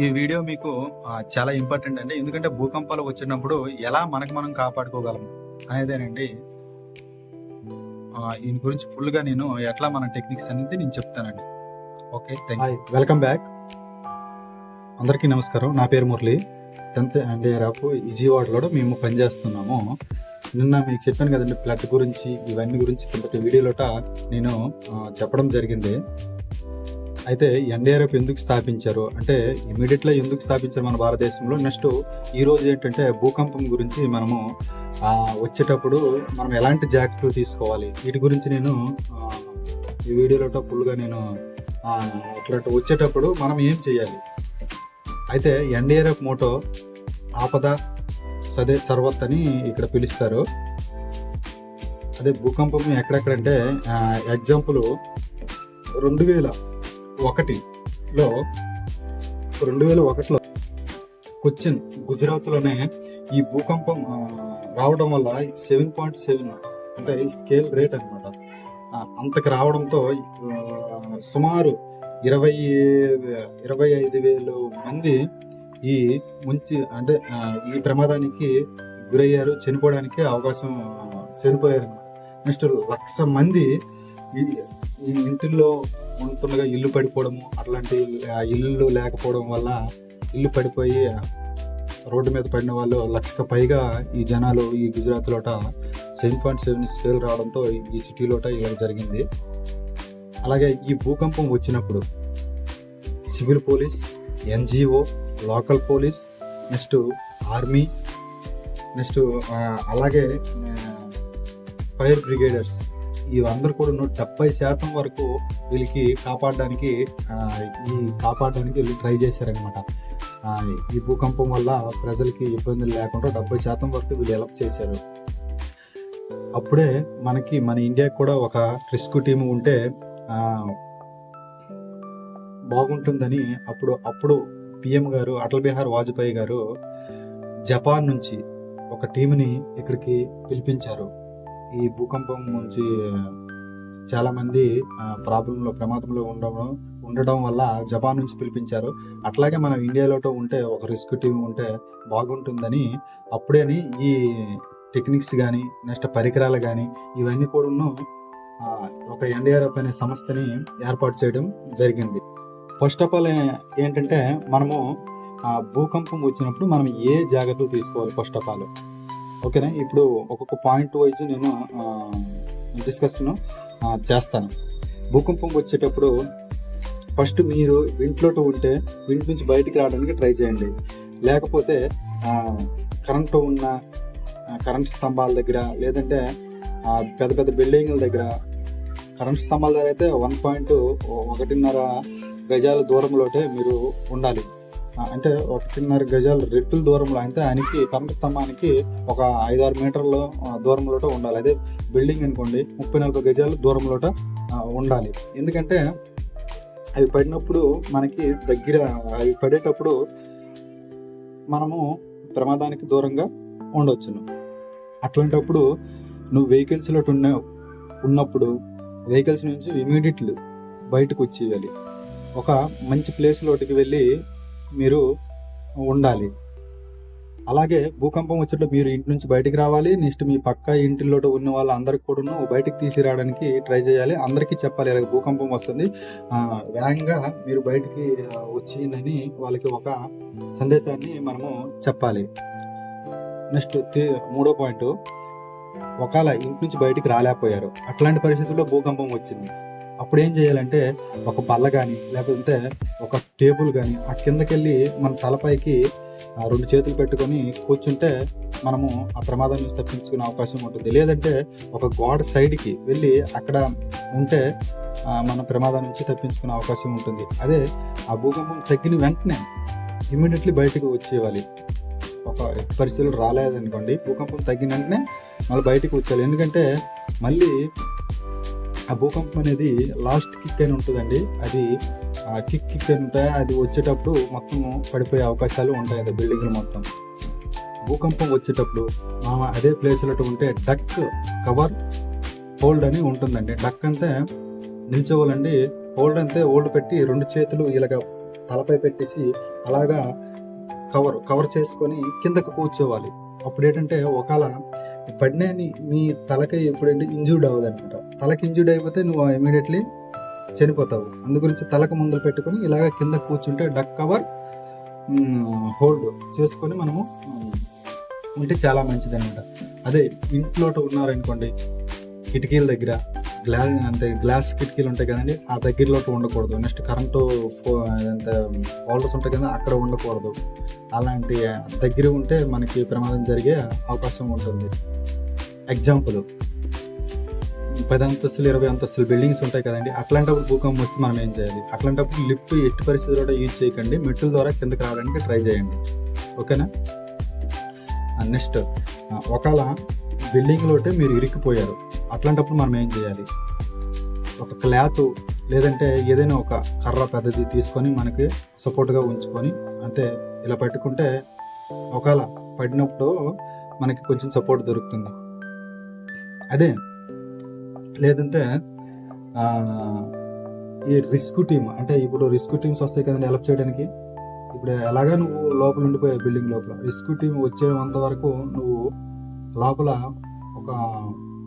ఈ వీడియో మీకు చాలా ఇంపార్టెంట్ అండి. ఎందుకంటే భూకంపాలు వచ్చినప్పుడు ఎలా మనకు మనం కాపాడుకోగలం అనేదేనండి. దీని గురించి ఫుల్గా నేను ఎట్లా మన టెక్నిక్స్ అనేది నేను చెప్తానండి. Okay thank you welcome back. అందరికీ నమస్కారం. నా పేరు Murali. Tenth and year of విజయవాడలో మేము పనిచేస్తున్నాము. నిన్న మీకు చెప్పాను కదండి ఫ్లడ్ గురించి ఇవన్నీ గురించి కిందటి వీడియోలోట నేను చెప్పడం జరిగింది. అయితే ఎన్డీఆర్ఎఫ్ ఎందుకు స్థాపించారు? అంటే ఇమీడియట్గా ఎందుకు స్థాపించారు మన భారతదేశంలో? నెక్స్ట్ ఈ రోజు ఏంటంటే భూకంపం గురించి మనము వచ్చేటప్పుడు మనం ఎలాంటి జాగ్రత్తలు తీసుకోవాలి? వీటి గురించి నేను ఈ వీడియోలో ఫుల్గా నేను అట్లా వచ్చేటప్పుడు మనం ఏం చేయాలి? అయితే ఎన్డీఆర్ఎఫ్ మోటో ఆపద సదే సర్వత్ అని ఇక్కడ పిలుస్తారు. అదే భూకంపం ఎక్కడెక్కడంటే ఎగ్జాంపుల్ రెండు వేల ఒకటిలో రెండు వేల ఒకటిలో కొచ్చిన్ గుజరాత్లోనే ఈ భూకంపం రావడం వల్ల సెవెన్ పాయింట్ సెవెన్ అంటే స్కేల్ రేట్ అనమాట అంతకు రావడంతో సుమారు ఇరవై ఇరవై ఐదు వేలు మంది ఈ ముంచి అంటే ఈ ప్రమాదానికి గురయ్యారు చనిపోవడానికి అవకాశం చనిపోయారు నెక్స్ట్ లక్ష మంది ఈ ఈ ఇంటిల్లో ఉంటుండగా ఇల్లు పడిపోవడము అట్లాంటి ఇల్లు లేకపోవడం వల్ల ఇల్లు పడిపోయి రోడ్డు మీద పడిన వాళ్ళు లక్షకు పైగా ఈ జనాలు ఈ గుజరాత్ లోట సెవెన్ పాయింట్ సెవెన్ స్కేల్ రావడంతో ఈ సిటీలోట ఇలా జరిగింది. అలాగే ఈ భూకంపం వచ్చినప్పుడు civil police NGO local police next army next అలాగే ఫైర్ బ్రిగేడర్స్ ఇవందరూ కూడా నూట డెబ్బై శాతం వరకు వీళ్ళకి కాపాడడానికి ఈ కాపాడడానికి వీళ్ళు ట్రై చేశారనమాట ఈ భూకంపం వల్ల ప్రజలకి ఇబ్బందులు లేకుండా డెబ్బై శాతం వరకు వీళ్ళు హెల్ప్ చేశారు. అప్పుడే మనకి మన ఇండియాకి కూడా ఒక రెస్క్యూ టీం ఉంటే బాగుంటుందని అప్పుడు అప్పుడు పిఎం గారు అటల్ బిహార్ వాజ్పేయి గారు జపాన్ నుంచి ఒక టీంని ఇక్కడికి పిలిపించారు. ఈ భూకంపం నుంచి చాలామంది ప్రాబ్లంలో ప్రమాదంలో ఉండడం ఉండడం వల్ల జపాన్ నుంచి పిలిపించారు. అట్లాగే మనం ఇండియాలోటో ఉంటే ఒక రిస్క్ టీం ఉంటే బాగుంటుందని అప్పుడేని ఈ టెక్నిక్స్ కానీ నెక్స్ట్ పరికరాలు కానీ ఇవన్నీ కూడా ఒక ఎన్డీఆర్ఎఫ్ అనే సంస్థని ఏర్పాటు చేయడం జరిగింది. ఫస్ట్ ఆఫ్ ఆల్ ఏంటంటే మనము భూకంపం వచ్చినప్పుడు మనం ఏ జాగ్రత్తలు తీసుకోవాలి ఫస్ట్ ఆఫ్ ఆల్? ఓకేనా? ఇప్పుడు ఒక్కొక్క పాయింట్ వైజ్ నేను డిస్కషన్ చేస్తాను. భూకంపం వచ్చేటప్పుడు ఫస్ట్ మీరు ఇంట్లో ఉంటే ఇంటి నుంచి బయటికి రావడానికి ట్రై చేయండి. లేకపోతే కరెంటు ఉన్న కరెంట్ స్తంభాల దగ్గర లేదంటే పెద్ద పెద్ద బిల్డింగ్ల దగ్గర కరెంట్ స్తంభాల దగ్గర అయితే వన్ పాయింట్ ఒకటిన్నర గజాల దూరంలోటే మీరు ఉండాలి. అంటే ఒకటిన్నర గజాల రెట్టుల దూరంలో అయితే ఆయనకి కరెంట్ స్తంభానికి ఒక ఐదారు మీటర్ల దూరంలోట ఉండాలి. అదే బిల్డింగ్ అనుకోండి ముప్పై నలభై గజాల దూరంలోట ఉండాలి. ఎందుకంటే అవి పడినప్పుడు మనకి దగ్గర అవి పడేటప్పుడు మనము ప్రమాదానికి దూరంగా ఉండవచ్చును అట్లాంటప్పుడు నువ్వు వెహికల్స్లో ఉన్న ఉన్నప్పుడు వెహికల్స్ నుంచి ఇమీడియట్లీ బయటకు వచ్చేయాలి. ఒక మంచి ప్లేస్లోటికి వెళ్ళి మీరు ఉండాలి. అలాగే భూకంపం వచ్చేటప్పుడు మీరు ఇంటి నుంచి బయటికి రావాలి. నెక్స్ట్ మీ పక్క ఇంటిలో ఉన్న వాళ్ళందరికీ కూడా బయటికి తీసుకురావడానికి ట్రై చేయాలి. అందరికీ చెప్పాలి ఇలాగ భూకంపం వస్తుంది. వేగంగా మీరు బయటికి వచ్చిందని వాళ్ళకి ఒక సందేశాన్ని మనము చెప్పాలి. నెక్స్ట్ త్రీ- మూడో పాయింట్ ఒకవేళ ఇంటి నుంచి బయటికి రాలేకపోయారు. అట్లాంటి పరిస్థితుల్లో భూకంపం వచ్చింది. అప్పుడు ఏం చేయాలంటే ఒక బల్ల కానీ లేకపోతే ఒక టేబుల్ కానీ ఆ కిందకెళ్ళి మన తలపైకి రెండు చేతులు పెట్టుకొని కూర్చుంటే మనము ఆ ప్రమాదం నుంచి తప్పించుకునే అవకాశం ఉంటుంది. లేదంటే ఒక గోడ సైడ్కి వెళ్ళి అక్కడ ఉంటే మన ప్రమాదం నుంచి తప్పించుకునే అవకాశం ఉంటుంది. అదే ఆ భూకంపం తగ్గిన వెంటనే ఇమీడియట్లీ బయటకు వచ్చేయాలి. ఒక పరిస్థితులు రాలేదనుకోండి భూకంపం తగ్గిన వెంటనే మళ్ళీ బయటకు వచ్చేయాలి. ఎందుకంటే మళ్ళీ ఆ భూకంపం అనేది లాస్ట్ కిక్ అని ఉంటుందండి. అది ఆ కిక్ కిక్ అని ఉంటాయి? అది వచ్చేటప్పుడు మొత్తం పడిపోయే అవకాశాలు ఉంటాయి అది బిల్డింగ్లు మొత్తం. భూకంపం వచ్చేటప్పుడు మనం అదే ప్లేస్లో ఉంటే డక్ కవర్ హోల్డ్ అని ఉంటుందండి. డక్ అంటే నిల్చోవాలండి. హోల్డ్ అంతే హోల్డ్ పెట్టి రెండు చేతులు ఇలాగ తలపై పెట్టేసి అలాగా కవర్ కవర్ చేసుకొని కిందకు కూర్చోవాలి. అప్పుడు ఏంటంటే ఒకవేళ పడిన మీ తలకి ఎప్పుడంటే ఇంజూర్డ్ అవ్వదు అనమాట తలకి ఇంజూర్డ్ అయిపోతే నువ్వు ఇమీడియట్లీ చనిపోతావు. అందు గురించి తలకు ముందర పెట్టుకొని ఇలాగ కింద కూర్చుంటే డక్ కవర్ హోల్డ్ చేసుకొని మనము ఉంటే చాలా మంచిది అనమాట అదే ఇంట్లో ఉన్నారనుకోండి కిటికీల దగ్గర గ్లాస్ అంటే గ్లాస్ కిటికీలు ఉంటాయి కదండి ఆ దగ్గరలో ఉండకూడదు. నెక్స్ట్ కరెంటు హోల్డర్స్ ఉంటాయి కదా అక్కడ ఉండకూడదు. అలాంటి దగ్గర ఉంటే మనకి ప్రమాదం జరిగే అవకాశం ఉంటుంది. ఎగ్జాంపుల్ పది అంతస్తులు ఇరవై అంతస్తులు బిల్డింగ్స్ ఉంటాయి కదండి అట్లాంటప్పుడు భూకంపం వస్తే మనం ఏం చేయాలి? అట్లాంటప్పుడు లిఫ్ట్ ఎట్టి పరిస్థితుల్లో యూజ్ చేయకండి. మెట్ల ద్వారా కిందకి రావడానికి ట్రై చేయండి. ఓకేనా? నెక్స్ట్ ఒకవేళ బిల్డింగ్లోటే మీరు ఇరికిపోయారు. అట్లాంటప్పుడు మనం ఏం చేయాలి? ఒక క్లాత్ లేదంటే ఏదైనా ఒక కర్ర పెద్దది తీసుకొని మనకి సపోర్ట్గా ఉంచుకొని అంటే ఇలా పెట్టుకుంటే ఒకవేళ పడినప్పుడు మనకి కొంచెం సపోర్ట్ దొరుకుతుంది. అదే లేదంటే ఈ రిస్క్ టీమ్ అంటే ఇప్పుడు రిస్క్ టీమ్స్ వస్తాయి కదండి హెల్ప్ చేయడానికి. ఇప్పుడు ఎలాగా నువ్వు లోపల ఉండిపోయావు బిల్డింగ్ లోపల? రిస్క్ టీం వచ్చేంత వరకు నువ్వు లోపల ఒక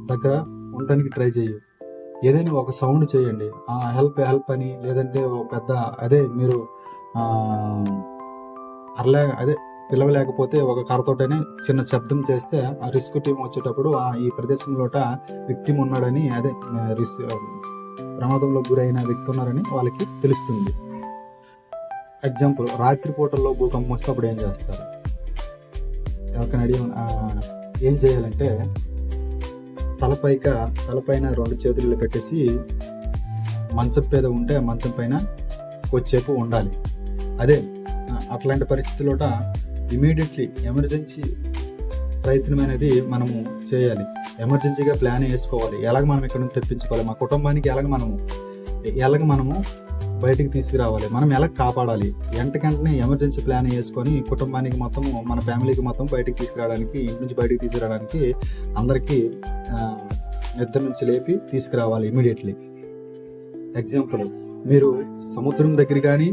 దగ్గర ఉండడానికి ట్రై చేయి ఏదైనా ఒక సౌండ్ చేయండి. హెల్ప్ హెల్ప్ అని లేదంటే ఒక పెద్ద అదే మీరు అరలే అదే పిలవలేకపోతే ఒక కర్రతోటనే చిన్న శబ్దం చేస్తే ఆ రిస్క్ టీం వచ్చేటప్పుడు ఆ ఈ ప్రదేశంలోట విక్టిమ్ ఉన్నాడని అదే రిస్ ప్రమాదంలో గురైన వ్యక్తి ఉన్నారని వాళ్ళకి తెలుస్తుంది. ఎగ్జాంపుల్ రాత్రిపూటల్లో భూకంపం వస్తే అప్పుడు ఏం చేస్తారు? ఎవరికైనా అడిగి ఏం చేయాలంటే తలపైక తలపైన రెండు చేతులు పెట్టేసి మంచం మీద ఉంటే మంచం పైన కొద్దిసేపు ఉండాలి. అదే అట్లాంటి పరిస్థితుల్లో ఇమీడియట్లీ ఎమర్జెన్సీ ప్రయత్నం అనేది మనము చేయాలి. ఎమర్జెన్సీగా ప్లాన్ వేసుకోవాలి ఎలాగ మనం ఇక్కడ నుంచి తెప్పించుకోవాలి? మా కుటుంబానికి ఎలాగ మనము ఎలాగ మనము బయటికి తీసుకురావాలి. మనం ఎలా కాపాడాలి? వెంటకంటనే ఎమర్జెన్సీ ప్లాన్ వేసుకొని కుటుంబానికి మొత్తం మన ఫ్యామిలీకి మొత్తం బయటికి తీసుకురావడానికి ఇంటి నుంచి బయటికి తీసుకురావడానికి అందరికీ నిద్ర నుంచి లేపి తీసుకురావాలి ఇమీడియట్లీ. ఎగ్జాంపుల్ మీరు సముద్రం దగ్గర కానీ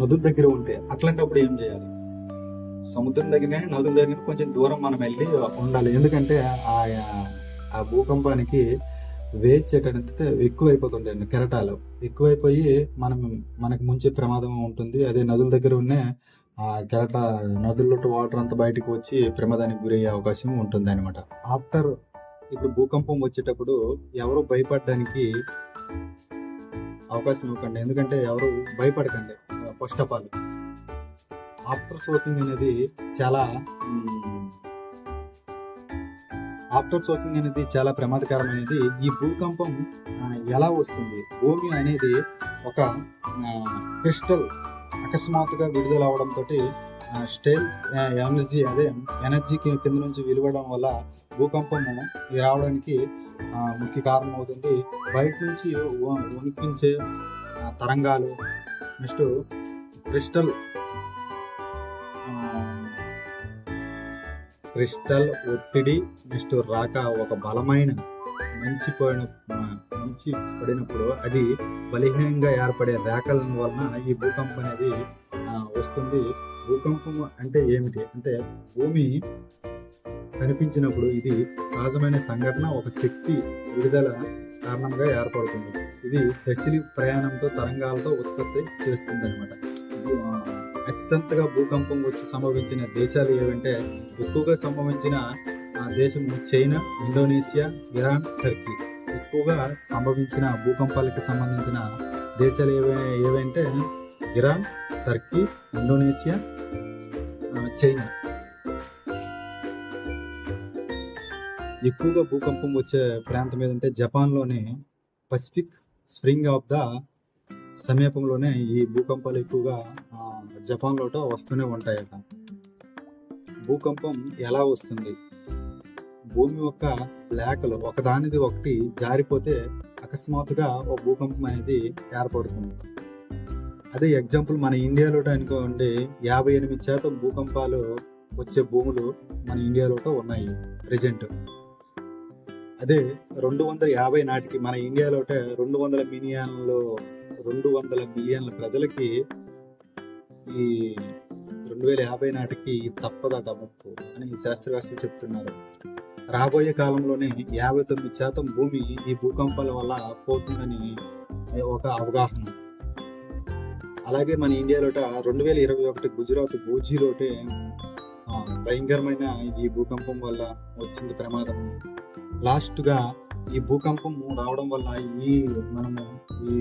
నదుల దగ్గర ఉంటే అట్లాంటప్పుడు ఏం చేయాలి? సముద్రం దగ్గర కానీ నదుల దగ్గర కొంచెం దూరం మనం వెళ్ళి ఉండాలి. ఎందుకంటే ఆ ఆ భూకంపానికి వేస్ట్ చేయడానికి ఎక్కువైపోతుంటాయండి కెరటాలు. ఎక్కువైపోయి మనం మనకు ముంచే ప్రమాదం ఉంటుంది. అదే నదుల దగ్గర ఉన్న ఆ కెరట నదుల్లో వాటర్ అంతా బయటకు వచ్చి ప్రమాదానికి గురయ్యే అవకాశం ఉంటుంది అనమాట ఆఫ్టర్ ఇప్పుడు భూకంపం వచ్చేటప్పుడు ఎవరు భయపడడానికి అవకాశం ఇవ్వకండి. ఎందుకంటే ఎవరు భయపడకండి first of all after shocking అనేది చాలా ఆఫ్టర్ సోకింగ్ అనేది చాలా ప్రమాదకరమైనది. ఈ భూకంపం ఎలా వస్తుంది? భూమి అనేది ఒక క్రిస్టల్ అకస్మాత్తుగా విడుదల అవడంతో స్టేల్స్ ఎనర్జీ అదే ఎనర్జీ కింద నుంచి వెలువడం వల్ల భూకంపం రావడానికి ముఖ్య కారణం అవుతుంది బయట నుంచి వణికించే తరంగాలు నెక్స్ట్ క్రిస్టల్ క్రిస్టల్ ఒత్తిడి నెక్స్ట్ రాక ఒక బలమైన మంచి పోయిన మంచి పడినప్పుడు అది బలహీనంగా ఏర్పడే రేఖల వలన ఈ భూకంపం అనేది వస్తుంది. భూకంపం అంటే ఏమిటి? అంటే భూమి కనిపించినప్పుడు ఇది సహజమైన సంఘటన ఒక శక్తి విడుదల కారణంగా ఏర్పడుతుంది. ఇది దశలి ప్రయాణంతో తరంగాలతో ఉత్పత్తి చేస్తుంది అనమాట అత్యంతగా భూకంపం వచ్చి సంభవించిన దేశాలు ఏవంటే ఎక్కువగా సంభవించిన దేశం చైనా ఇండోనేషియా ఇరాన్ టర్కీ. ఎక్కువగా సంభవించిన భూకంపాలకు సంబంధించిన దేశాలు ఏవై ఏవంటే ఇరాన్ టర్కీ ఇండోనేషియా చైనా. ఎక్కువగా భూకంపం వచ్చే ప్రాంతం ఏదంటే జపాన్లోని పసిఫిక్ స్ప్రింగ్ ఆఫ్ ద సమీపంలోనే ఈ భూకంపాలు ఎక్కువగా జపాన్లోట వస్తూనే ఉంటాయట. భూకంపం ఎలా వస్తుంది? భూమి యొక్క లేఖలు ఒకదానిది ఒకటి జారిపోతే అకస్మాత్తుగా ఒక భూకంపం అనేది ఏర్పడుతుంది. అదే ఎగ్జాంపుల్ మన ఇండియాలో అనుకోండి యాభై ఎనిమిది శాతం భూకంపాలు వచ్చే భూములు మన ఇండియాలో ఉన్నాయి ప్రజెంట్. అదే రెండు వందల యాభై నాటికి మన ఇండియాలో రెండు వందల మిలియన్లు రెండు వందల మిలియన్ల ప్రజలకి ఈ రెండు వేల యాభై నాటికి తప్పదట ముప్పు అని శాస్త్రవేత్తలు చెప్తున్నారు. రాబోయే కాలంలోనే యాభై తొమ్మిది శాతం భూమి ఈ భూకంపాల వల్ల పోతుందని ఒక అవగాహన. అలాగే మన ఇండియాలోట రెండు వేల ఇరవై ఒకటి గుజరాత్ భూజీలోటే భయంకరమైన ఈ భూకంపం వల్ల వచ్చింది ప్రమాదం. లాస్ట్గా ఈ భూకంపం రావడం వల్ల ఈ మనము ఈ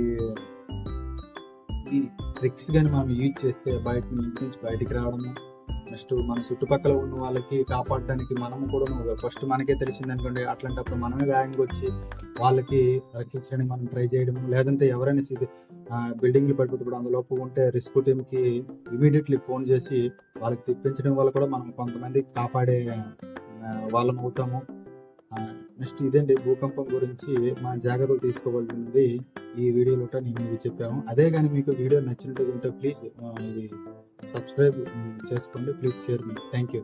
ఈ ట్రిక్స్ కానీ మనం యూజ్ చేస్తే బయట ఇంటి నుంచి బయటికి రావడము నెక్స్ట్ మన చుట్టుపక్కల ఉన్న వాళ్ళకి కాపాడడానికి మనం కూడా ఫస్ట్ మనకే తెలిసింది అనుకోండి అట్లాంటప్పుడు మనమే వేగంగా వచ్చి వాళ్ళకి రక్షించడానికి మనం ట్రై చేయడం లేదంటే ఎవరైనా సి- బిల్డింగ్లు పడిపోతే అందులోపు ఉంటే రిస్క్ టీమ్కి ఇమీడియట్లీ ఫోన్ చేసి వాళ్ళకి తెప్పించడం వల్ల కూడా మనం కొంతమంది కాపాడే వాళ్ళం అవుతాము నెక్స్ట్ ఇదండి భూకంపం గురించి మన జాగ్రత్తలు తీసుకోవాల్సింది ఈ వీడియోలో నేను మీకు చెప్పాము అదే కానీ మీకు వీడియో నచ్చినట్టు ఉంటే ప్లీజ్ ఇది సబ్స్క్రైబ్ చేసుకోండి. Please share me. Thank you.